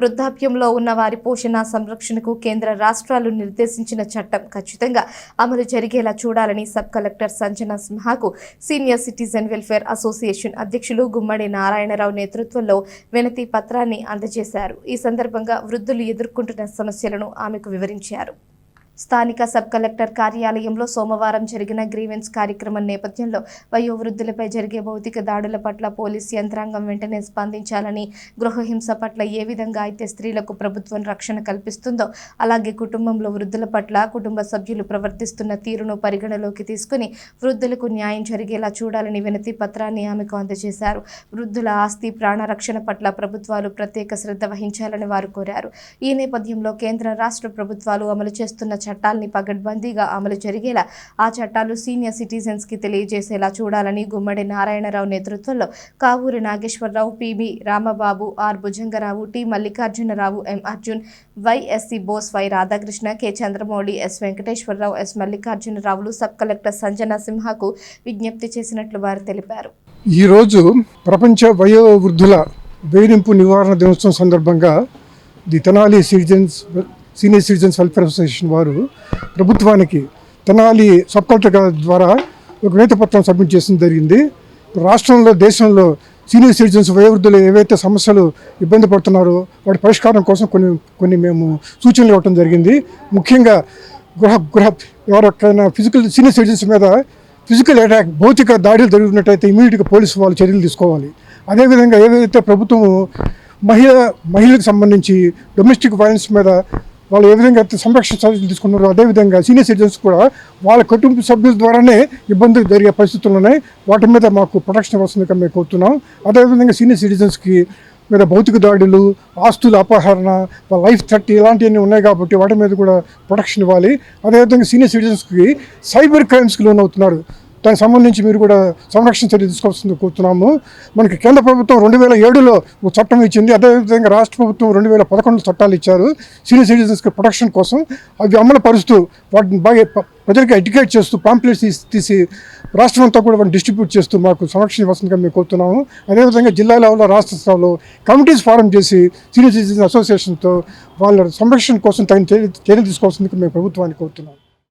వృద్ధాప్యంలో ఉన్న వారి పోషణ సంరక్షణకు కేంద్ర రాష్ట్రాలు నిర్దేశించిన చట్టం ఖచ్చితంగా అమలు జరిగేలా చూడాలని సబ్ కలెక్టర్ సంజన సింహాకు సీనియర్ సిటిజన్ వెల్ఫేర్ అసోసియేషన్ అధ్యక్షులు గుమ్మడి నారాయణరావు నేతృత్వంలో వినతి పత్రాన్ని అందజేశారు. ఈ సందర్భంగా వృద్ధులు ఎదుర్కొంటున్న సమస్యలను ఆమెకు వివరించారు. స్థానిక సబ్ కలెక్టర్ కార్యాలయంలో సోమవారం జరిగిన గ్రీవెన్స్ కార్యక్రమం నేపథ్యంలో వయోవృద్ధులపై జరిగే భౌతిక దాడుల పట్ల పోలీస్ యంత్రాంగం వెంటనే స్పందించాలని గృహహింస పట్ల ఏ విధంగా అయితే స్త్రీలకు ప్రభుత్వం రక్షణ కల్పిస్తుందో అలాగే కుటుంబంలో వృద్ధుల పట్ల కుటుంబ సభ్యులు ప్రవర్తిస్తున్న తీరును పరిగణలోకి తీసుకుని వృద్ధులకు న్యాయం జరిగేలా చూడాలని వినతి పత్రాన్ని ఆమెకు అందజేశారు. వృద్ధుల ఆస్తి ప్రాణ రక్షణ పట్ల ప్రభుత్వాలు ప్రత్యేక శ్రద్ధ వహించాలని వారు కోరారు. ఈ నేపథ్యంలో కేంద్ర రాష్ట్ర ప్రభుత్వాలు అమలు చేస్తున్న చట్టాల్ని పగడ్బందీగా అమలు జరిగేలా ఆ చట్టాలు సీనియర్ సిటిజన్స్కి తెలియజేసేలా చూడాలని గుమ్మడి నారాయణరావు నేతృత్వంలో Kavuri Nageswararao PB Ramababu R Bhujangarao T Mallikarjunarao M Arjun YSC Bose Y Radhakrishna K Chandramouli S Venkateswararao S మల్లికార్జునరావులు sub collector Sanjana సింహకు విజ్ఞప్తి చేసినట్లు వారు తెలిపారు. ఈరోజు ప్రపంచ వయో వృద్ధుల వేధింపు నివారణ దినోత్సవం సందర్భంగా the Tenali citizens senior citizens welfare association వారు ప్రభుత్వానికి తెనాలి సబ్ కలెక్టర్ ద్వారా ఒక వినతిపత్రం సబ్మిట్ చేసిన జరిగింది. రాష్ట్రంలో దేశంలో సీనియర్ సిటిజన్స్ వయోవృద్ధులు ఏవైతే సమస్యలు ఇబ్బంది పడుతున్నారో వాటి పరిష్కారం కోసం కొన్ని కొన్ని మేము సూచనలు ఇవ్వటం జరిగింది. ముఖ్యంగా గృహ గృహ ఎవరికైనా ఫిజికల్ సీనియర్ సిటిజన్స్ మీద ఫిజికల్ అటాక్ భౌతిక దాడులు జరుగుతున్నట్టయితే ఇమీడియట్గా పోలీసు వాళ్ళు చర్యలు తీసుకోవాలి. అదేవిధంగా ఏదైతే ప్రభుత్వం మహిళ మహిళలకు సంబంధించి డొమెస్టిక్ వైలెన్స్ మీద వాళ్ళు ఏ విధంగా సంరక్షణ చర్యలు తీసుకున్నారో అదేవిధంగా సీనియర్ సిటిజన్స్ కూడా వాళ్ళ కుటుంబ సభ్యుల ద్వారానే ఇబ్బందులు జరిగే పరిస్థితులు ఉన్నాయి. వాటి మీద మాకు ప్రొటెక్షన్ ఇవ్వాల్సిందిగా మేము కోరుతున్నాం. అదేవిధంగా సీనియర్ సిటిజన్స్కి మీద భౌతిక దాడులు ఆస్తుల అపహరణ లైఫ్ థర్టీ ఇలాంటివన్నీ ఉన్నాయి కాబట్టి వాటి మీద కూడా ప్రొటెక్షన్ ఇవ్వాలి. అదేవిధంగా సీనియర్ సిటిజన్స్కి సైబర్ క్రైమ్స్కి లోన్ అవుతున్నారు దానికి సంబంధించి మీరు కూడా సంరక్షణ చర్య తీసుకోవాల్సింది కోరుతున్నాము. మనకి కేంద్ర ప్రభుత్వం రెండు వేల ఏడులో ఒక చట్టం ఇచ్చింది. అదేవిధంగా రాష్ట్ర ప్రభుత్వం రెండు వేల పదకొండు చట్టాలు ఇచ్చారు. సీనియర్ సిటిజన్స్కి ప్రొటెక్షన్ కోసం అవి అమలు పరుస్తూ వాటిని బాగా ప్రజలకు ఎడ్యుకేట్ చేస్తూ పాంప్లెట్స్ తీసి తీసి రాష్ట్రం అంతా కూడా వాటిని డిస్ట్రిబ్యూట్ చేస్తూ మాకు సంరక్షణ ఇవ్వాల్సిందిగా మేము కోరుతున్నాము. అదేవిధంగా జిల్లా లెవెల్లో రాష్ట్ర స్థాయిలో కమిటీస్ ఫారం చేసి సీనియర్ సిటిజన్ అసోసియేషన్తో వాళ్ళ సంరక్షణ కోసం తగిన చర్య- చర్యలు తీసుకోవాల్సిందిగా మేము ప్రభుత్వాన్ని కోరుతున్నాము.